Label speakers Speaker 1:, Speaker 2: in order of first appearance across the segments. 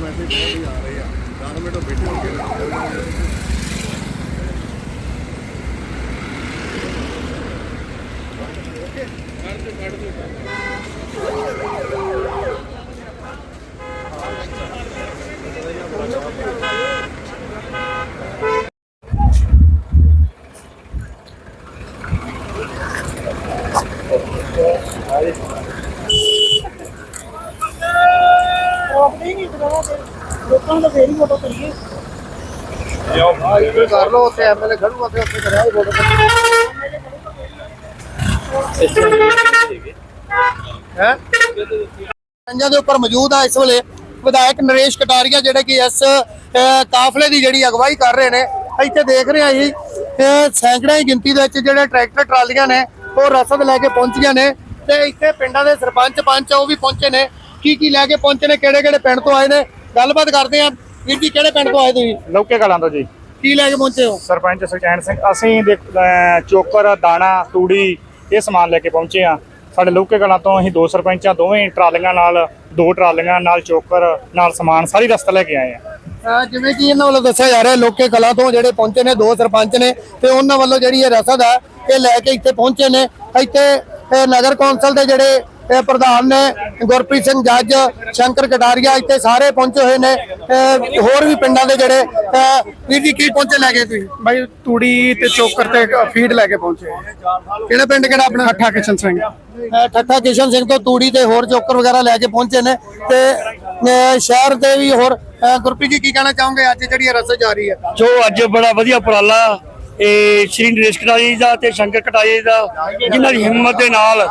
Speaker 1: Message ਬਹੁਤ ਹੀ ਆ ਰਹੇ ਆ 10 ਮਿੰਟ ਬੈਠੇ ਹੋਣਗੇ
Speaker 2: ਲੋਕਾਂ ਨੂੰ ਫੇਰ ਹੀ ਫੋਟੋ ਕਰੀਏ।
Speaker 1: ਕਰ ਲਓ ਉੱਥੇ ਐਮਐਲਏ ਖੜੂਗਾ ਤੇ ਉੱਥੇ ਕਰਿਆ ਫੋਟੋ। ਹੈ?
Speaker 3: ਪੰਜਾਂ ਦੇ ਉੱਪਰ ਮੌਜੂਦ ਆ ਇਸ ਵੇਲੇ ਵਿਧਾਇਕ ਨਰੇਸ਼ ਕਟਾਰੀਆ ਜਿਹੜੇ ਕਿ ਇਸ ਕਾਫਲੇ ਦੀ ਜਿਹੜੀ ਅਗਵਾਈ ਕਰ ਰਹੇ ਨੇ। ਇੱਥੇ ਦੇਖ ਰਹੇ ਆ ਜੀ ਸੈਂਕੜਿਆਂ ਦੀ ਗਿਣਤੀ ਦੇ ਵਿੱਚ ਜਿਹੜੇ ਟਰੈਕਟਰ ਟਰਾਲੀਆਂ ਨੇ ਉਹ ਰਸਦ ਲੈ ਕੇ ਪਹੁੰਚੀਆਂ ਨੇ ਤੇ ਇੱਥੇ ਪਿੰਡਾਂ ਦੇ ਸਰਪੰਚ ਪੰਚ ਉਹ ਵੀ ਪਹੁੰਚੇ ਨੇ। ਕੀ ਕੀ ਲੈ ਕੇ ਪਹੁੰਚੇ ਨੇ ਕਿਹੜੇ ਕਿਹੜੇ ਪਿੰਡ ਤੋਂ ਆਏ ਨੇ? ਗੱਲਬਾਤ ਕਰਦੇ ਆ ਵੀਰ ਜੀ ਕਿਹੜੇ ਪਿੰਡ ਤੋਂ ਆਏ ਤੁਸੀਂ?
Speaker 4: ਲੌਕੇ ਕਲਾਂ ਤੋਂ ਜੀ।
Speaker 3: ਕੀ ਲੈ ਕੇ ਪਹੁੰਚੇ ਹੋ?
Speaker 4: ਸਰਪੰਚ ਸੁਖਚੈਨ ਸਿੰਘ ਅਸੀਂ ਚੋਕਰ ਦਾਣਾ ਤੂੜੀ ਇਹ ਸਮਾਨ ਲੈ ਕੇ ਪਹੁੰਚੇ ਆ ਸਾਡੇ ਲੌਕੇ ਕਲਾਂ ਤੋਂ ਅਸੀਂ ਦੋ ਸਰਪੰਚਾਂ ਦੋਵੇਂ ਟਰਾਲੀਆਂ ਨਾਲ ਦੋ ਟਰਾਲੀਆਂ ਨਾਲ ਚੋਕਰ ਨਾਲ ਸਮਾਨ ਸਾਰੀ ਰਸਤਾ ਲੈ ਕੇ ਆਏ ਆ
Speaker 3: ਜਿਵੇਂ ਕਿ ਇਹਨਾਂ ਵੱਲੋਂ ਦੱਸਿਆ ਜਾ ਰਿਹਾ ਲੋਕੇ ਕਲਾ ਤੋਂ ਜਿਹੜੇ ਪਹੁੰਚੇ ਨੇ ਦੋ ਸਰਪੰਚ ਨੇ ਤੇ ਉਹਨਾਂ ਵੱਲੋਂ ਜਿਹੜੀ ਇਹ ਰਸਦ ਹੈ ਇਹ ਲੈ ਕੇ ਇੱਥੇ ਪਹੁੰਚੇ ਨੇ। ਇੱਥੇ ਨਗਰ ਕੌਂਸਲ ਦੇ ਜਿਹੜੇ ਅਹ ਪ੍ਰਧਾਨ ਨੇ ਗੁਰਪ੍ਰੀਤ ਸਿੰਘ ਜੱਜ ਸ਼ੰਕਰ ਕਟਾਰੀਆ ਇੱਥੇ ਸਾਰੇ ਪਹੁੰਚੇ ਹੋਏ ਨੇ। ਹੋਰ ਵੀ ਪਿੰਡਾਂ ਦੇ ਜਿਹੜੇ ਵੀਰ ਜੀ ਕੀ ਪਹੁੰਚੇ ਲੈ ਕੇ ਤੁਸੀਂ?
Speaker 5: ਬਾਈ ਤੂੜੀ ਤੇ ਚੋਕਰ ਤੇ ਫੀਡ ਲੈ ਕੇ ਪਹੁੰਚੇ
Speaker 3: ਕਿਹੜਾ ਪਿੰਡ ਕਿਹੜਾ ਆਪਣਾ?
Speaker 5: ਠੱਠਾ ਕਿਸ਼ਨ ਸਿੰਘ।
Speaker 3: ਠੱਠਾ ਕਿਸ਼ਨ ਸਿੰਘ ਤੋਂ ਤੂੜੀ ਤੇ ਹੋਰ ਚੋਕਰ ਵਗੈਰਾ ਲੈ ਕੇ ਪਹੁੰਚੇ ਨੇ ਤੇ ਸ਼ਹਿਰ ਦੇ ਵੀ ਹੋਰ ਗੁਰਪ੍ਰੀਤ ਜੀ ਕੀ ਕਹਿਣਾ ਚਾਹੋਗੇ? ਅੱਜ ਜਿਹੜੀ ਇਹ ਰਸਦ ਜਾਰੀ ਹੈ।
Speaker 6: ਜੋ ਅੱਜ ਬੜਾ ਵਧੀਆ ਉਪਰਾਲਾ ਇਹ ਸ਼੍ਰੀ ਨਰੇਸ਼ ਕਟਾਰੀ ਦਾ ਤੇ ਸ਼ੰਕਰ ਕਟਾਰੀ ਦਾ, ਜਿਨ੍ਹਾਂ ਦੀ ਹਿੰਮਤ ਦੇ ਨਾਲ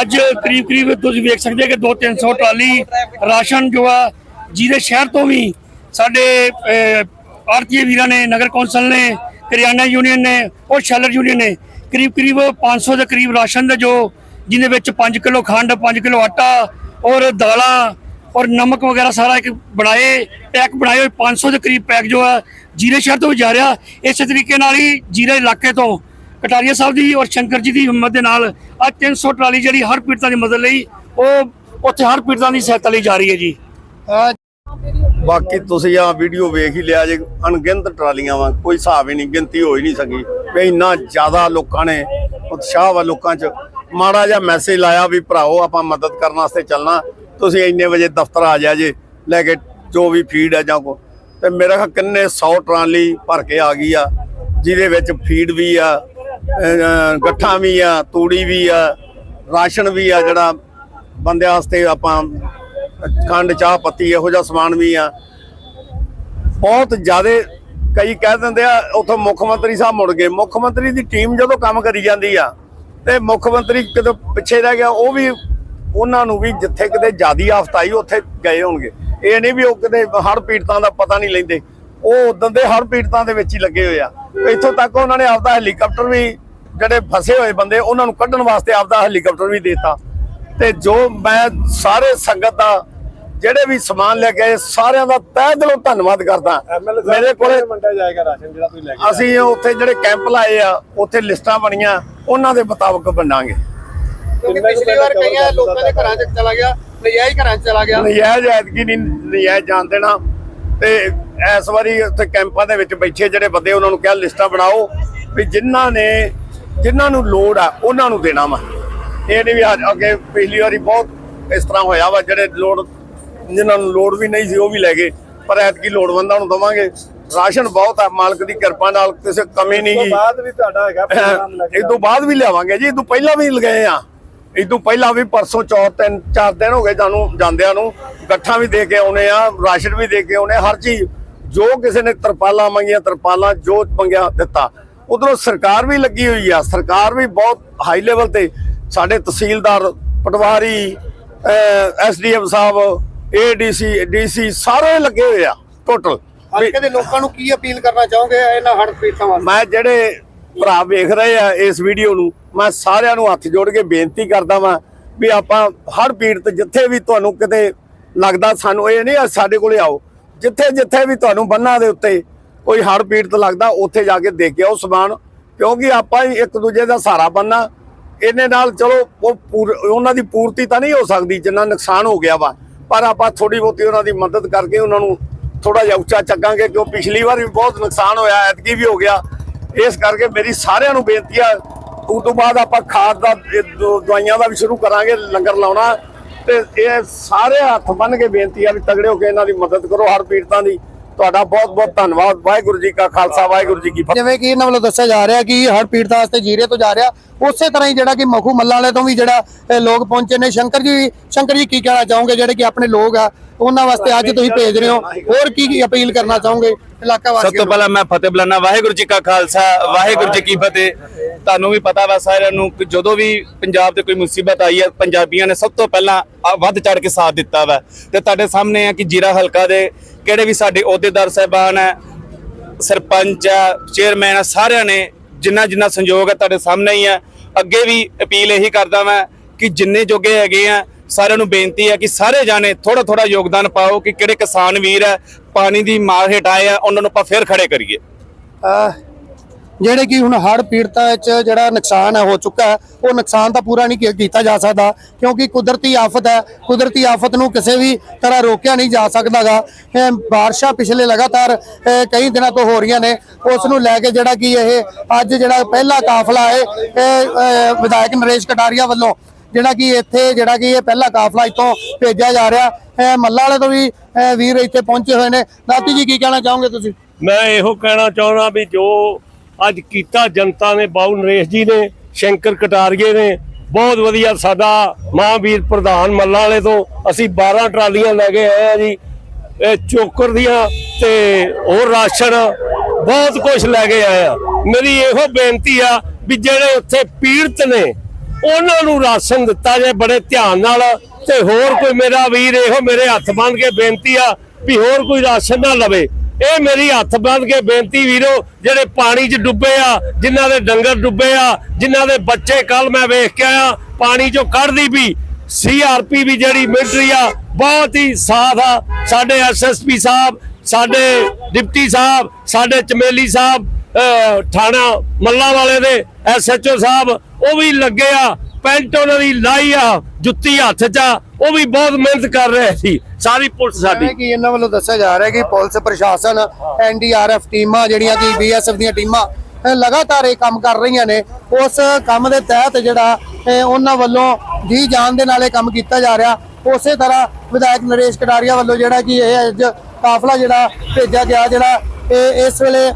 Speaker 6: ਅੱਜ ਕਰੀਬ ਕਰੀਬ ਤੁਸੀਂ ਵੇਖ ਸਕਦੇ ਹੋ ਕਿ 2-300 ਟਰਾਲੀ ਰਾਸ਼ਨ ਜੋ ਆ, ਜਿਹਦੇ ਸ਼ਹਿਰ ਤੋਂ ਵੀ ਸਾਡੇ ਆਰਤੀ ਵੀਰਾਂ ਨੇ, ਨਗਰ ਕੌਂਸਲ ਨੇ, ਕਰਿਆਨਾ ਯੂਨੀਅਨ ਨੇ ਔਰ ਸ਼ੈਲਰ ਯੂਨੀਅਨ ਨੇ, ਕਰੀਬ ਕਰੀਬ 500 ਦੇ ਕਰੀਬ ਰਾਸ਼ਨ ਦਾ ਜੋ, ਜਿਹਦੇ ਵਿੱਚ 5 ਕਿਲੋ ਖੰਡ 5 ਕਿਲੋ ਆਟਾ ਔਰ ਦਾਲਾਂ ਔਰ ਨਮਕ ਵਗੈਰਾ ਸਾਰਾ ਇੱਕ ਬਣਾਏ, ਪੈਕ ਬਣਾਏ ਹੋਏ 500 ਦੇ ਕਰੀਬ ਪੈਕ ਜੋ ਹੈ, ਜੀਰੇ ਸ਼ਹਿਰ ਤੋਂ ਜਾ ਰਿਹਾ। ਇਸੇ ਤਰੀਕੇ ਨਾਲ ਹੀ ਜੀਰੇ ਇਲਾਕੇ ਤੋਂ ਕਟਾਰੀਆ ਸਾਹਿਬ ਦੀ ਔਰ ਸ਼ੰਕਰ ਜੀ ਦੀ ਹਿੰਮਤ ਦੇ ਨਾਲ ਅੱਜ 300 ਟਰਾਲੀ ਜਿਹੜੀ ਹਰ ਪੀੜਤਾਂ ਦੀ ਮਦਦ ਲਈ ਉਹ ਉੱਥੇ ਹਰ ਪੀੜਤਾਂ ਦੀ ਸਹਾਇਤਾ ਲਈ ਜਾ ਰਹੀ ਹੈ ਜੀ।
Speaker 1: ਬਾਕੀ ਤੁਸੀਂ ਆ ਵੀਡੀਓ ਵੇਖ ਹੀ ਲਿਆ ਜੇ, ਅਣਗਿਣਤ ਟਰਾਲੀਆਂ ਵਾ ਕੋਈ ਹਿਸਾਬ ਹੀ ਨਹੀਂ, ਗਿਣਤੀ ਹੋ ਹੀ ਨਹੀਂ ਸਕੀ। ਵੀ ਇੰਨਾ ਜ਼ਿਆਦਾ ਲੋਕਾਂ ਨੇ, ਉਤਸ਼ਾਹ ਵਾ ਲੋਕਾਂ 'ਚ। ਮਾੜਾ ਜਿਹਾ ਮੈਸੇਜ ਲਾਇਆ ਵੀ ਭਰਾਓ, ਆਪਾਂ ਮਦਦ ਕਰਨ ਵਾਸਤੇ ਚੱਲਣਾ। ਤੁਸੀਂ ਇੰਨੇ ਵਜੇ ਦਫ਼ਤਰ ਆ ਜਾ ਜੇ, ਲੈ ਕੇ ਜੋ ਵੀ ਫੀਡ ਆ ਜਾਂ ਕੋ। ਤੇ ਮੇਰਾ ਖਿਆਲ ਕਿੰਨੇ 100 ਟਰਾਲੀ ਭਰ ਕੇ ਆ ਗਈ ਆ, ਜਿਹਦੇ ਵਿੱਚ ਫੀਡ ਵੀ ਆ ਗੱਠਾਂ ਵੀ ਆ, ਤੂੜੀ ਵੀ ਆ, ਰਾਸ਼ਨ ਵੀ ਆ ਜਿਹੜਾ ਬੰਦਿਆਂ ਵਾਸਤੇ ਆਪਾਂ, ਖੰਡ, ਚਾਹ, ਪੱਤੀ ਇਹੋ ਜਿਹਾ ਸਮਾਨ ਵੀ ਆ। ਬਹੁਤ ਜ਼ਿਆਦਾ ਕਈ ਕਹਿ ਦਿੰਦੇ ਆ, ਉਥੋਂ ਮੁੱਖ ਮੰਤਰੀ ਸਾਹਿਬ ਮੁੜ ਗਏ। ਮੁੱਖ ਮੰਤਰੀ ਦੀ ਟੀਮ ਜਦੋਂ ਕੰਮ ਕਰੀ ਜਾਂਦੀ ਆ, ਤੇ ਮੁੱਖ ਮੰਤਰੀ ਕਿਤੇ ਪਿੱਛੇ ਰਹਿ ਗਿਆ, ਉਹ ਵੀ ਉਹਨਾਂ ਨੂੰ ਵੀ ਜਿੱਥੇ ਕਿਤੇ ਜਿਆਦੀ ਆਫਤ ਆਈ ਉੱਥੇ ਗਏ ਹੋਣਗੇ। ਇਹ ਨਹੀਂ ਵੀ ਉਹ ਕਿਤੇ ਹੜ ਪੀੜਤਾਂ ਦਾ ਪਤਾ ਨਹੀਂ ਲੈਂਦੇ। ਉਹ ਉਦੋਂ ਦੇ ਹੜ ਪੀੜਤਾਂ ਦੇ ਵਿੱਚ ਹੀ ਲੱਗੇ ਹੋਏ ਆ। ਇੱਥੋਂ ਤੱਕ ਉਹਨਾਂ ਨੇ ਆਪਦਾ ਹੈਲੀਕਾਪਟਰ ਵੀ ਜਿਹੜੇ ਫਸੇ ਹੋਏ ਬੰਦੇ ਉਹਨਾਂ ਨੂੰ ਕੱਢਣ ਵਾਸਤੇ ਆਪਦਾ ਹੈਲੀਕਾਪਟਰ ਵੀ ਦੇਤਾ। ਤੇ ਜੋ ਮੈਂ ਸਾਰੇ ਸੰਗਤ ਦਾ ਜਿਹੜੇ ਵੀ ਸਮਾਨ ਲੈ ਕੇ ਸਾਰਿਆਂ ਦਾ ਤਹਿ ਦਿਲੋਂ ਧੰਨਵਾਦ ਕਰਦਾ। ਮੇਰੇ ਕੋਲੇ
Speaker 5: ਮੰਡਿਆ ਜਾਏਗਾ ਰਾਸ਼ਨ ਜਿਹੜਾ ਤੁਸੀਂ ਲੈ
Speaker 1: ਅਸੀਂ ਉੱਥੇ ਜਿਹੜੇ ਕੈਂਪ ਲਾਏ ਆ ਉੱਥੇ ਲਿਸਟਾਂ ਬਣੀਆਂ ਉਹਨਾਂ ਦੇ ਮੁਤਾਬਕ ਵੰਡਾਂਗੇ
Speaker 3: ਕਿਉਂਕਿ ਪਿਛਲੀ ਵਾਰ ਕਈਆਂ ਲੋਕਾਂ ਦੇ ਘਰਾਂ 'ਚ ਚਲਾ ਗਿਆ ਨਜਾਇਜ਼ ਘਰਾਂ 'ਚ ਚਲਾ ਗਿਆ।
Speaker 1: ਨਜਾਇਜ਼ ਐਤਕੀ ਨਹੀਂ ਨਜਾਇਜ਼ ਜਾਣ ਦੇਣਾ। ਤੇ ਇਸ ਵਾਰੀ ਉੱਥੇ ਕੈਂਪਾਂ ਦੇ ਵਿੱਚ ਬੈਠੇ ਜਿਹੜੇ ਬੰਦੇ ਉਹਨਾਂ ਨੂੰ ਕਿਹਾ ਲਿਸਟਾਂ ਬਣਾਓ ਵੀ ਜਿਨ੍ਹਾਂ ਨੇ ਜਿਨ੍ਹਾਂ ਨੂੰ ਲੋੜ ਆ ਉਹਨਾਂ ਨੂੰ ਦੇਣਾ ਵਾ। ਇਹ ਨਹੀਂ ਵੀ ਅੱਜ- ਅੱਗੇ ਪਿਛਲੀ ਵਾਰੀ ਬਹੁਤ ਇਸ ਤਰ੍ਹਾਂ ਹੋਇਆ ਵਾ ਜਿਹੜੇ ਲੋੜ ਜਿਨ੍ਹਾਂ ਨੂੰ ਲੋੜ ਵੀ ਨਹੀਂ ਸੀ ਉਹ ਵੀ ਲੈ ਗਏ। ਪਰ ਐਤਕੀ ਲੋੜਵੰਦਾਂ ਨੂੰ ਦਵਾਂਗੇ। ਰਾਸ਼ਨ ਬਹੁਤ ਆ ਮਾਲਕ ਦੀ ਕਿਰਪਾ ਨਾਲ ਕਿਸੇ ਕਮੀ ਨਹੀਂ ਗੀ
Speaker 5: ਬਾਅਦ ਵੀ ਤੁਹਾਡਾ ਹੈਗਾ ਪ੍ਰੋਗਰਾਮ
Speaker 1: ਇਹ ਤੋਂ ਬਾਅਦ ਵੀ ਲਿਆਵਾਂਗੇ ਜੀ ਇਹ ਤੋਂ ਪਹਿਲਾਂ ਵੀ ਲਗਾਏ ਆ। ਤੋਂ ਪਹਿਲਾਂ ਵੀ ਪਰਸੋਂ ਚੌਥ ਤਿੰਨ ਚਾਰ ਦਿਨ ਹੋ ਗਏ ਸਾਨੂੰ ਜਾਂਦਿਆਂ ਨੂੰ। ਗੱਠਾਂ ਵੀ ਦੇ ਕੇ ਆਉਨੇ ਆ ਰਾਸ਼ਨ ਵੀ ਦੇ ਕੇ ਆਉਨੇ ਹਰ ਚੀਜ਼ ਜੋ ਕਿਸੇ ਨੇ ਤਰਪਾਲਾਂ ਮੰਗੀਆਂ ਤਰਪਾਲਾਂ ਜੋ ਮੰਗਿਆ ਦਿੱਤਾ। ਉਧਰੋਂ ਸਰਕਾਰ ਵੀ ਲੱਗੀ ਹੋਈ ਆ। ਸਰਕਾਰ ਵੀ ਬਹੁਤ ਹਾਈ ਲੈਵਲ ਤੇ ਸਾਡੇ ਤਹਿਸੀਲਦਾਰ ਪਟਵਾਰੀ ਐਸਡੀਐਮ ਸਾਹਿਬ ਏਡੀਸੀ ਡੀਸੀ ਸਾਰੇ ਲੱਗੇ ਹੋਏ ਆ ਟੋਟਲ
Speaker 3: ਹਲਕੇ ਦੇ ਲੋਕਾਂ ਨੂੰ ਕੀ ਅਪੀਲ ਕਰਨਾ ਚਾਹੋਗੇ ਇਹਨਾਂ ਹੜ੍ਹ ਪੀੜਤਾਂ ਵਾਸਤੇ?
Speaker 1: ਮੈਂ ਜਿਹੜੇ ਭਰਾ ਵੇਖ ਰਹੇ ਆ ਇਸ ਵੀਡੀਓ ਨੂੰ, ਮੈਂ ਸਾਰਿਆਂ ਨੂੰ ਹੱਥ ਜੋੜ ਕੇ ਬੇਨਤੀ ਕਰਦਾ ਵਾਂ ਵੀ ਆਪਾਂ ਹਰ ਪੀੜਤ ਜਿੱਥੇ ਵੀ ਤੁਹਾਨੂੰ ਕਿਤੇ ਲੱਗਦਾ ਸਾਨੂੰ ਇਹ ਨਹੀਂ ਸਾਡੇ ਕੋਲੇ ਆਓ, ਜਿੱਥੇ ਜਿੱਥੇ ਵੀ ਤੁਹਾਨੂੰ ਬੰਨਾਂ ਦੇ ਉੱਤੇ ਕੋਈ ਹੜ ਪੀੜਤ ਲੱਗਦਾ, ਉੱਥੇ ਜਾ ਕੇ ਦੇ ਕੇ ਆਓ ਸਮਾਨ, ਕਿਉਂਕਿ ਆਪਾਂ ਹੀ ਇੱਕ ਦੂਜੇ ਦਾ ਸਹਾਰਾ ਬੰਨਾ। ਇਹਨੇ ਨਾਲ ਚਲੋ, ਉਹ ਉਹਨਾਂ ਦੀ ਪੂਰਤੀ ਤਾਂ ਨਹੀਂ ਹੋ ਸਕਦੀ, ਜਿੰਨਾ ਨੁਕਸਾਨ ਹੋ ਗਿਆ ਵਾ। ਪਰ ਆਪਾਂ ਥੋੜੀ ਬਹੁਤੀ ਉਹਨਾਂ ਦੀ ਮਦਦ ਕਰਕੇ ਉਹਨਾਂ ਨੂੰ ਥੋੜਾ ਜਿਹਾ ਉੱਚਾ ਚੱਕਾਂਗੇ, ਕਿਉਂ ਪਿਛਲੀ ਵਾਰ ਵੀ ਬਹੁਤ ਨੁਕਸਾਨ ਹੋਇਆ, ਐਤਕੀ ਵੀ ਹੋ ਗਿਆ। ਇਸ ਕਰਕੇ ਮੇਰੀ ਸਾਰਿਆਂ ਨੂੰ ਬੇਨਤੀ ਆ ਉਸ ਤੋਂ ਬਾਅਦ ਆਪਾਂ ਖਾਦ ਦਾ ਦਵਾਈਆਂ ਦਾ ਵੀ ਸ਼ੁਰੂ ਕਰਾਂਗੇ ਲੰਗਰ ਲਾਉਣਾ। ਤੇ ਇਹ ਸਾਰੇ ਹੱਥ ਬੰਨ ਕੇ ਬੇਨਤੀ ਆ ਵੀ ਤਗੜੇ ਹੋ ਕੇ ਇਹਨਾਂ ਦੀ ਮਦਦ ਕਰੋ ਹਰ ਪੀੜਤਾਂ ਦੀ। ਤੁਹਾਡਾ ਬਹੁਤ ਬਹੁਤ ਧੰਨਵਾਦ। ਵਾਹਿਗੁਰੂ ਜੀ ਕਾ ਖਾਲਸਾ ਵਾਹਿਗੁਰੂ ਜੀ ਕੀ ਫਤਿਹ।
Speaker 3: ਜਿਵੇਂ ਕਿ ਇਹਨਾਂ ਵੱਲੋਂ ਦੱਸਿਆ ਜਾ ਰਿਹਾ ਕਿ ਹੜ ਪੀੜਤਾਂ ਵਾਸਤੇ ਜੀਰੇ ਤੋਂ ਜਾ ਰਿਹਾ। ਉਸੇ ਤਰ੍ਹਾਂ ਹੀ ਜਿਹੜਾ ਕਿ ਮਖੂ ਮੱਲਾਂ ਵਾਲੇ ਤੋਂ ਵੀ ਜਿਹੜਾ ਲੋਕ ਪਹੁੰਚੇ ਨੇ। ਸ਼ੰਕਰ ਜੀ ਸ਼ੰਕਰ ਜੀ ਕੀ ਕਹਿਣਾ ਚਾਹੋਗੇ? ਜਿਹੜੇ ਕਿ ਆਪਣੇ ਲੋਕ ਆ ਉਹਨਾਂ ਵਾਸਤੇ ਅੱਜ ਤੁਸੀਂ ਭੇਜ ਰਹੇ ਹੋ। ਹੋਰ ਕੀ ਕੀ ਅਪੀਲ ਕਰਨਾ ਚਾਹੋਗੇ? ਇਲਾਕਾ
Speaker 7: ਸਭ
Speaker 3: ਵਾਸੀਆਂ
Speaker 7: ਤੋਂ ਪਹਿਲਾਂ ਮੈਂ ਫਤਿਹ ਬੁਲਾਣਾ ਵਾਹਿਗੁਰੂ ਜੀ ਕਾ ਖਾਲਸਾ ਵਾਹਿਗੁਰੂ ਜੀ ਕੀ ਫਤਿਹ। ਤੁਹਾਨੂੰ ਵੀ ਪਤਾ ਵਾ ਸਾਰਿਆਂ ਨੂੰ ਕਿ ਜਦੋਂ ਵੀ ਪੰਜਾਬ ਤੇ ਕੋਈ ਮੁਸੀਬਤ ਆਈ ਹੈ ਪੰਜਾਬੀਆਂ ਨੇ ਸਭ ਤੋਂ ਪਹਿਲਾਂ ਵੱਧ ਚੜ ਕੇ ਸਾਥ ਦਿੱਤਾ ਵਾ। ਤੇ ਤੁਹਾਡੇ ਸਾਹਮਣੇ ਆ ਕਿ ਜੀਰਾ ਹਲਕਾ ਦੇ ਕਿਹੜੇ ਵੀ ਸਾਡੇ ਅਹੁਦੇਦਾਰ ਸਾਹਿਬਾਨ ਹੈ ਸਰਪੰਚ ਆ ਚੇਅਰਮੈਨ ਆ ਸਾਰਿਆਂ ਨੇ ਜਿੰਨਾ ਜਿੰਨਾ ਸੰਯੋਗ ਹੈ ਤੁਹਾਡੇ ਸਾਹਮਣੇ ਹੀ ਹੈ ਅੱਗੇ ਵੀ ਅਪੀਲ ਇਹੀ ਕਰਦਾ ਮੈਂ ਕਿ ਜਿੰਨੇ ਜੋਗੇ ਹੈਗੇ ਆ ਸਾਰਿਆਂ ਨੂੰ ਬੇਨਤੀ ਹੈ ਕਿ ਸਾਰੇ ਜਾਣੇ ਥੋੜਾ ਥੋੜਾ ਯੋਗਦਾਨ ਪਾਓ ਕਿ ਕਿਹੜੇ ਕਿਸਾਨ ਵੀਰ ਹੈ, ਪਾਣੀ ਦੀ ਮਾਰ ਹੇਠ ਆਏ ਆ, ਉਹਨਾਂ ਨੂੰ ਆਪਾਂ ਫੇਰ ਖੜੇ ਕਰੀਏ।
Speaker 3: ਜਿਹੜੇ ਕਿ ਹੁਣ ਹੜ੍ਹ ਪੀੜਤਾਂ ਵਿੱਚ ਜਿਹੜਾ ਨੁਕਸਾਨ ਹੈ, ਹੋ ਚੁੱਕਾ ਹੈ, ਉਹ ਨੁਕਸਾਨ ਤਾਂ ਪੂਰਾ ਨਹੀਂ ਕੀਤਾ ਜਾ ਸਕਦਾ, ਕਿਉਂਕਿ ਕੁਦਰਤੀ ਆਫਤ ਹੈ, ਕੁਦਰਤੀ ਆਫਤ ਨੂੰ ਕਿਸੇ ਵੀ ਤਰ੍ਹਾਂ ਰੋਕਿਆ ਨਹੀਂ ਜਾ ਸਕਦਾਗਾ। ਇਹ ਬਾਰਿਸ਼ਾਂ ਪਿਛਲੇ ਲਗਾਤਾਰ ਕਈ ਦਿਨਾਂ ਤੋਂ ਹੋ ਰਹੀਆਂ ਨੇ, ਉਸ ਨੂੰ ਲੈ ਕੇ ਜਿਹੜਾ ਕਿ ਇਹ ਅੱਜ ਜਿਹੜਾ ਪਹਿਲਾ ਕਾਫਲਾ ਹੈ ਵਿਧਾਇਕ ਨਰੇਸ਼ ਕਟਾਰੀਆ ਵੱਲੋਂ ਜਿਹੜਾ ਕਿ ਇੱਥੇ, ਜਿਹੜਾ ਕਿ ਇਹ ਪਹਿਲਾ ਕਾਫਲਾ ਇੱਥੋਂ ਭੇਜਿਆ ਜਾ ਰਿਹਾ। ਇਹ ਮੱਲਾ ਵਾਲੇ ਤੋਂ ਵੀ ਵੀਰ ਇੱਥੇ ਪਹੁੰਚੇ ਹੋਏ ਨੇ। ਦਾਤੀ ਜੀ, ਕੀ ਕਹਿਣਾ ਚਾਹੋਗੇ ਤੁਸੀਂ?
Speaker 8: ਮੈਂ ਇਹੋ ਕਹਿਣਾ ਚਾਹੁੰਦਾ ਵੀ ਜੋ ਅੱਜ ਕੀਤਾ ਜਨਤਾ ਨੇ ਬਾਉ ਨਰੇਸ਼ ਜੀ ਨੇ, ਸ਼ੰਕਰ ਕਟਾਰੀਏ ਨੇ, ਬਹੁਤ ਵਧੀਆ ਸਾਡਾ ਮਹਾਂਵੀਰ ਪ੍ਰਧਾਨ ਮੱਲਾਂ ਵਾਲੇ ਤੋਂ। ਅਸੀਂ 12 ਟਰਾਲੀਆਂ ਲੈ ਕੇ ਆਏ ਆ ਜੀ, ਇਹ ਚੋਕਰ ਦੀਆਂ ਤੇ ਹੋਰ ਰਾਸ਼ਨ, ਬਹੁਤ ਕੁਝ ਲੈ ਕੇ ਆਏ ਆ। ਮੇਰੀ ਇਹੋ ਬੇਨਤੀ ਆ ਵੀ ਜਿਹੜੇ ਉੱਥੇ ਪੀੜਤ ਨੇ ਉਹਨਾਂ ਨੂੰ ਰਾਸ਼ਨ ਦਿੱਤਾ ਜੇ ਬੜੇ ਧਿਆਨ ਨਾਲ ਤੇ ਹੋਰ ਕੋਈ ਮੇਰਾ ਵੀਰ ਇਹੋ ਮੇਰੇ ਹੱਥ ਬੰਨ ਕੇ ਬੇਨਤੀ ਆ ਵੀ ਹੋਰ ਕੋਈ ਰਾਸ਼ਨ ਨਾ ਲਵੇ। ਇਹ ਮੇਰੀ ਹੱਥ ਬੰਨ ਕੇ ਬੇਨਤੀ ਵੀਰੋ, ਜਿਹੜੇ ਪਾਣੀ 'ਚ ਡੁੱਬੇ ਆ, ਜਿਨ੍ਹਾਂ ਦੇ ਡੰਗਰ ਡੁੱਬੇ ਆ, ਜਿਨ੍ਹਾਂ ਦੇ ਬੱਚੇ ਕੱਲ ਮੈਂ ਵੇਖ ਕੇ ਆਇਆ, ਪਾਣੀ 'ਚੋਂ ਕੱਢਦੀ ਵੀ ਸੀਆਰਪੀ ਵੀ ਜਿਹੜੀ ਮਿਲਟਰੀ ਆ, ਬਹੁਤ ਹੀ ਸਾਥ ਆ। ਸਾਡੇ ਐਸਐਸਪੀ ਸਾਹਿਬ, ਸਾਡੇ ਡਿਪਟੀ ਸਾਹਿਬ, ਸਾਡੇ ਚਮੇਲੀ ਸਾਹਿਬ ਥਾਣਾ ਮੱਲਾ ਵਾਲੇ ਦੇ ਐਸਐਚਓ ਸਾਹਿਬ ਉਹ ਵੀ ਲੱਗੇ ਆ ਪੈਂਟ ਉਹਨਾਂ ਦੀ ਲਾਈ ਆ ਜੁੱਤੀ ਹੱਥ 'ਚ ਆ ਉਹ ਵੀ ਬਹੁਤ ਮਿਹਨਤ ਕਰ ਰਹੇ ਸੀ ਸਾਰੀ ਪੁਲਿਸ ਸਾਡੀ।
Speaker 3: ਕਿ ਇਹਨਾਂ ਵੱਲੋਂ ਦੱਸਿਆ ਜਾ ਰਿਹਾ ਕਿ ਪੁਲਿਸ ਪ੍ਰਸ਼ਾਸਨ ਐਨਡੀਆਰਐਫ ਟੀਮਾਂ ਜਿਹੜੀਆਂ ਕਿ ਬੀਐਸਐਫ ਦੀਆਂ ਟੀਮਾਂ ਇਹ ਲਗਾਤਾਰ ਇਹ ਕੰਮ ਕਰ ਰਹੀਆਂ ਨੇ। ਉਸ ਕੰਮ ਦੇ ਤਹਿਤ ਜਿਹੜਾ ਉਹਨਾਂ ਵੱਲੋਂ ਜੀ ਜਾਨ ਦੇ ਨਾਲ ਇਹ ਕੰਮ ਕੀਤਾ ਜਾ ਰਿਹਾ। ਉਸੇ ਤਰ੍ਹਾਂ ਵਿਧਾਇਕ ਨਰੇਸ਼ ਕਟਾਰੀਆ ਵੱਲੋਂ ਜਿਹੜਾ ਕਿ ਇਹ ਅੱਜ ਕਾਫਲਾ ਜਿਹੜਾ ਭੇਜਿਆ ਗਿਆ ਜਿਹੜਾ ਇਹ ਇਸ ਵੇਲੇ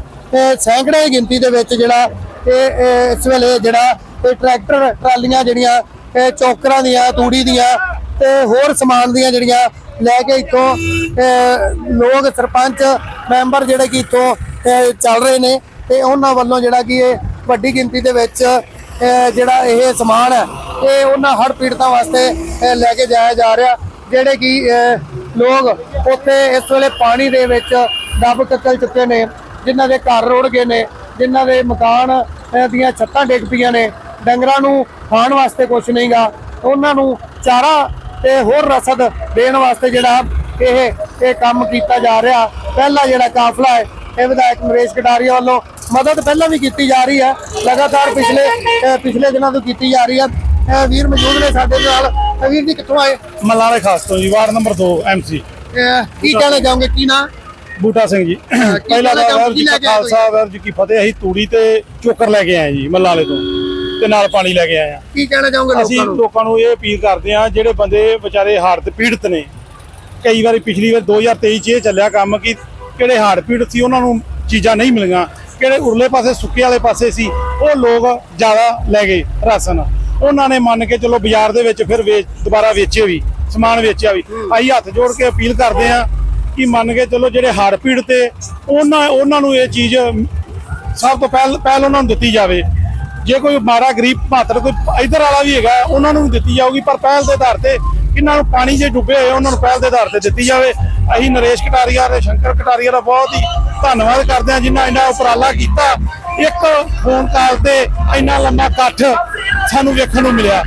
Speaker 3: ਸੈਂਕੜੇ ਦੀ ਗਿਣਤੀ ਦੇ ਵਿੱਚ ਜਿਹੜਾ ਇਹ ਇਸ ਵੇਲੇ ਜਿਹੜਾ ਇਹ ਟਰੈਕਟਰ, ਟਰਾਲੀਆਂ ਜਿਹੜੀਆਂ, ਇਹ ਚੌਕਰਾਂ ਦੀਆਂ, ਤੂੜੀ ਦੀਆਂ ਤੇ ਹੋਰ ਸਮਾਨ ਦੀਆਂ ਜਿਹੜੀਆਂ ਲੈ ਕੇ ਇੱਥੋਂ ਲੋਕ ਸਰਪੰਚ, ਮੈਂਬਰ ਜਿਹੜੇ ਕਿ ਇੱਥੋਂ ਚੱਲ ਰਹੇ ਨੇ ਤੇ ਉਹਨਾਂ ਵੱਲੋਂ ਜਿਹੜਾ ਕਿ ਇਹ ਵੱਡੀ ਗਿਣਤੀ ਦੇ ਵਿੱਚ ਜਿਹੜਾ ਇਹ ਸਮਾਨ ਹੈ, ਇਹ ਉਹਨਾਂ ਹੜ੍ਹ ਪੀੜਤਾਂ ਵਾਸਤੇ ਲੈ ਕੇ ਜਾਇਆ ਜਾ ਰਿਹਾ, ਜਿਹੜੇ ਕਿ ਲੋਕ ਉੱਥੇ ਇਸ ਵੇਲੇ ਪਾਣੀ ਦੇ ਵਿੱਚ ਦੱਬ ਕੱਤਲ ਚੁੱਕੇ ਨੇ, ਜਿਨ੍ਹਾਂ ਦੇ ਘਰ ਰੋੜ ਗਏ ਨੇ, ਜਿਨ੍ਹਾਂ ਦੇ ਮਕਾਨ ਦੀਆਂ ਛੱਤਾਂ ਡਿੱਗ ਪਈਆਂ ਨੇ ਡੰਗਰਾਂ ਨੂੰ ਖਾਣ ਵਾਸਤੇ ਕੁਝ ਨਹੀਂਗਾ। ਉਹਨਾਂ ਨੂੰ ਚਾਰਾ ਤੇ ਹੋਰ ਰਸਦ ਦੇਣ ਵਾਸਤੇ ਜਿਹੜਾ ਇਹ ਇਹ ਕੰਮ ਕੀਤਾ ਜਾ ਰਿਹਾ। ਪਹਿਲਾ ਜਿਹੜਾ ਕਾਫਲਾ ਹੈ ਇਹ ਵਿਧਾਇਕ ਨਰੇਸ਼ ਕਟਾਰੀਆ ਵੱਲੋਂ ਮਦਦ ਪਹਿਲਾਂ ਵੀ ਕੀਤੀ ਜਾ ਰਹੀ ਹੈ। ਲਗਾਤਾਰ ਪਿਛਲੇ ਪਿਛਲੇ ਦਿਨਾਂ ਤੋਂ ਕੀਤੀ ਜਾ ਰਹੀ ਹੈ। ਵੀਰ ਮੌਜੂਦ ਨੇ ਸਾਡੇ ਨਾਲ। ਵੀਰ ਜੀ ਕਿੱਥੋਂ ਆਏ?
Speaker 5: ਮੱਲਾਲੇ ਖਾਸ ਤੋਂ ਜੀ ਵਾਰਡ ਨੰਬਰ 2 ਐਮਸੀ
Speaker 3: ਕੀ ਕਹਿਣਾ ਚਾਹੋਗੇ? ਕੀ ਨਾ?
Speaker 5: ਬੂਟਾ ਸਿੰਘ ਜੀ। ਪਹਿਲਾਂ? ਵਾਹਿਗੁਰੂ ਜੀ
Speaker 3: ਕੀ
Speaker 5: ਖਾਲਸਾ ਵਾਹਿਗੁਰੂ ਜੀ ਕੀ ਫਤਿਹ ਅਸੀਂ ਤੂੜੀ ਤੇ ਚੋਕਰ ਲੈ ਕੇ ਆਏ ਜੀ ਮੱਲਾਲੇ ਤੋਂ। ਤੇ ਨਾਲ ਪਾਣੀ ਲੈ ਕੇ ਆਏ ਆ।
Speaker 3: ਕੀ ਕਹਿਣਾ ਚਾਹੋਗੇ
Speaker 5: ਅਸੀਂ
Speaker 3: ਲੋਕਾਂ ਨੂੰ?
Speaker 5: ਲੋਕਾਂ ਨੂੰ ਇਹ ਅਪੀਲ ਕਰਦੇ ਆ ਜਿਹੜੇ ਬੰਦੇ ਵਿਚਾਰੇ ਹਾਰਟ ਪੀੜਤ ਨੇ ਕਈ ਵਾਰੀ ਪਿਛਲੀ ਵਾਰ 2023 ਚ ਇਹ ਚੱਲਿਆ ਕੰਮ ਕਿ ਕਿਹੜੇ ਹਾਰਟ ਪੀੜਤ ਸੀ ਉਹਨਾਂ ਨੂੰ ਚੀਜ਼ਾਂ ਨਹੀਂ ਮਿਲੀਆਂ। ਕਿਹੜੇ ਉਰਲੇ ਪਾਸੇ ਸੁੱਕੇ ਵਾਲੇ ਪਾਸੇ ਸੀ ਉਹ ਲੋਕ ਜ਼ਿਆਦਾ ਲੈ ਗਏ ਰਾਸ਼ਨ। ਉਹਨਾਂ ਨੇ ਮੰਨ ਕੇ ਚਲੋ ਬਾਜ਼ਾਰ ਦੇ ਵਿੱਚ ਫਿਰ ਵੇਚ ਦੁਬਾਰਾ ਵੇਚੇ ਵੀ ਸਮਾਨ ਵੇਚਿਆ ਵੀ। ਅਸੀਂ ਹੱਥ ਜੋੜ ਕੇ ਅਪੀਲ ਕਰਦੇ ਆ ਕਿ ਮੰਨ ਕੇ ਚਲੋ ਜਿਹੜੇ ਹਾਰਟ ਪੀੜਤ ਤੇ ਉਹਨਾਂ ਉਹਨਾਂ ਨੂੰ ਇਹ ਚੀਜ਼ ਸਭ ਤੋਂ ਪਹਿਲ ਪਹਿਲ ਉਹਨਾਂ ਨੂੰ ਦਿੱਤੀ ਜਾਵੇ। ਜੇ ਕੋਈ ਮਾਰਾ ਗਰੀਬ ਭਾਤਰ ਕੋਈ ਇਧਰ ਵਾਲਾ ਵੀ ਹੈਗਾ, ਉਹਨਾਂ ਨੂੰ ਦਿੱਤੀ ਜਾਊਗੀ, ਪਰ ਪਹਿਲ ਦੇ ਆਧਾਰ ਤੇ ਇਹਨਾਂ ਨੂੰ ਪਾਣੀ ਜੇ ਡੁੱਬੇ ਹੋਏ ਉਹਨਾਂ ਨੂੰ ਪਹਿਲ ਦੇ ਆਧਾਰ ਤੇ ਦਿੱਤੀ ਜਾਵੇ। ਅਸੀਂ ਨਰੇਸ਼ ਕਟਾਰੀਆ ਤੇ ਸ਼ੰਕਰ ਕਟਾਰੀਆ ਦਾ ਬਹੁਤ ਹੀ ਧੰਨਵਾਦ ਕਰਦੇ ਹਾਂ, ਜਿਨ੍ਹਾਂ ਇਹਨਾਂ ਉਪਰਾਲਾ ਕੀਤਾ। ਇੱਕ ਫੋਨ ਕਾਲ ਤੇ ਇੰਨਾ ਲੰਮਾ ਇਕੱਠ ਸਾਨੂੰ ਵੇਖਣ ਨੂੰ ਮਿਲਿਆ।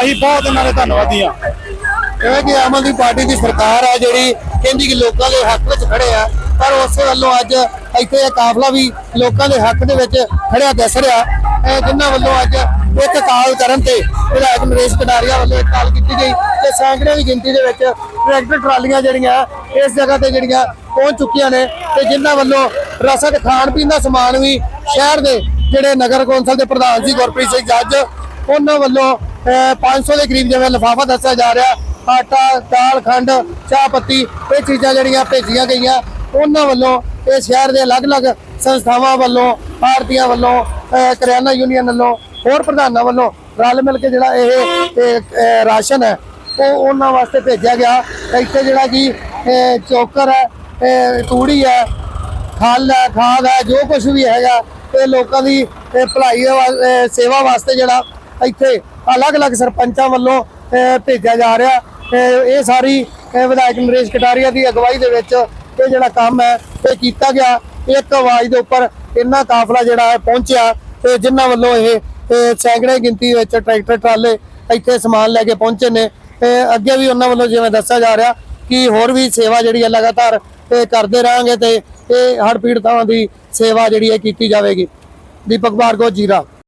Speaker 5: ਅਸੀਂ ਬਹੁਤ ਇਹਨਾਂ ਦੇ ਧੰਨਵਾਦੀ ਹਾਂ।
Speaker 3: ਇਹ ਕਿ ਆਮ ਆਦਮੀ ਪਾਰਟੀ ਦੀ ਸਰਕਾਰ ਹੈ ਜਿਹੜੀ ਕਹਿੰਦੀ ਕਿ ਲੋਕਾਂ ਦੇ ਹੱਕ ਵਿੱਚ ਖੜੇ ਆ, ਪਰ ਉਸੇ ਵੱਲੋਂ ਅੱਜ ਇੱਥੇ ਇਹ ਕਾਫਲਾ ਵੀ ਲੋਕਾਂ ਦੇ ਹੱਕ ਦੇ ਵਿੱਚ ਖੜਿਆ ਦਿਸ ਰਿਹਾ। ਜਿਨ੍ਹਾਂ ਵੱਲੋਂ ਅੱਜ ਇੱਕ ਕਾਲ ਕਰਨ ਤੇ ਵਿਧਾਇਕ ਨਰੇਸ਼ ਕਟਾਰੀਆ ਵੱਲੋਂ ਇੱਕ ਕਾਲ ਕੀਤੀ ਗਈ ਤੇ ਸੈਂਕੜੇ ਦੀ ਗਿਣਤੀ ਦੇ ਵਿੱਚ ਟਰੈਕਟਰ ਟਰਾਲੀਆਂ ਜਿਹੜੀਆਂ ਇਸ ਜਗ੍ਹਾ ਤੇ ਜਿਹੜੀਆਂ ਪਹੁੰਚ ਚੁੱਕੀਆਂ ਨੇ ਤੇ ਜਿਨ੍ਹਾਂ ਵੱਲੋਂ ਰਸਦ ਖਾਣ ਪੀਣ ਦਾ ਸਮਾਨ ਵੀ ਸ਼ਹਿਰ ਦੇ ਜਿਹੜੇ ਨਗਰ ਕੌਂਸਲ ਦੇ ਪ੍ਰਧਾਨ ਸੀ ਗੁਰਪ੍ਰੀਤ ਸਿੰਘ ਜੱਜ ਉਹਨਾਂ ਵੱਲੋਂ ਅਹ, 500 ਦੇ ਕਰੀਬ ਜਿਵੇਂ ਲਿਫਾਫਾ ਦੱਸਿਆ ਜਾ ਰਿਹਾ ਆਟਾ ਦਾਲ ਖੰਡ ਚਾਹ ਪੱਤੀ ਇਹ ਚੀਜ਼ਾਂ ਜਿਹੜੀਆਂ ਭੇਜੀਆਂ ਗਈਆਂ। ਉਹਨਾਂ ਵੱਲੋਂ ਇਹ ਸ਼ਹਿਰ ਦੇ ਅਲੱਗ-ਅਲੱਗ ਸੰਸਥਾਵਾਂ ਵੱਲੋਂ ਆੜਤੀਆਂ ਵੱਲੋਂ ਅਹ, ਕਰਿਆਨਾ ਯੂਨੀਅਨ ਵੱਲੋਂ ਹੋਰ ਪ੍ਰਧਾਨਾਂ ਵੱਲੋਂ ਰਲ ਮਿਲ ਕੇ ਜਿਹੜਾ ਇਹ ਰਾਸ਼ਨ ਹੈ ਉਹ ਉਹਨਾਂ ਵਾਸਤੇ ਭੇਜਿਆ ਗਿਆ। ਇੱਥੇ ਜਿਹੜਾ ਕਿ ਇਹ, ਚੋਕਰ ਹੈ ਤੂੜੀ ਹੈ ਖਲ ਹੈ ਖਾਦ ਹੈ ਜੋ ਕੁਝ ਵੀ ਹੈਗਾ ਇਹ ਲੋਕਾਂ ਦੀ ਭਲਾਈ ਵਾ- ਸੇਵਾ ਵਾਸਤੇ ਜਿਹੜਾ ਇੱਥੇ ਅਲੱਗ-ਅਲੱਗ ਸਰਪੰਚਾਂ ਵੱਲੋਂ ਭੇਜਿਆ ਜਾ ਰਿਹਾ। ਇਹ ਸਾਰੀ ਵਿਧਾਇਕ ਨਰੇਸ਼ ਕਟਾਰੀਆ ਦੀ ਅਗਵਾਈ ਦੇ ਵਿੱਚ ਇਹ ਜਿਹੜਾ ਕੰਮ ਹੈ ਇਹ ਕੀਤਾ ਗਿਆ। ਇੱਕ ਆਵਾਜ਼ ਦੇ ਉੱਪਰ ਇੰਨਾ ਕਾਫਲਾ ਜਿਹੜਾ ਪਹੁੰਚਿਆ ਤੇ ਜਿਨ੍ਹਾਂ ਵੱਲੋਂ ਇਹ ਸੈਂਕੜੇ ਗਿਣਤੀ ਵਿੱਚ ਟਰੈਕਟਰ, ਟਰਾਲੇ ਇੱਥੇ ਸਮਾਨ ਲੈ ਕੇ ਪਹੁੰਚੇ ਨੇ। ਤੇ ਅੱਗੇ ਵੀ ਉਹਨਾਂ ਵੱਲੋਂ ਜਿਵੇਂ ਦੱਸਿਆ ਜਾ ਰਿਹਾ ਕਿ ਹੋਰ ਵੀ ਸੇਵਾ ਜਿਹੜੀ ਹੈ ਲਗਾਤਾਰ ਕਰਦੇ ਰਹਾਂਗੇ ਤੇ ਇਹ ਹੜ੍ਹ ਪੀੜਤਾਂ ਦੀ ਸੇਵਾ ਜਿਹੜੀ ਹੈ ਕੀਤੀ ਜਾਵੇਗੀ। ਦੀਪਕ ਭਾਰਗੋ, ਜੀਰਾ।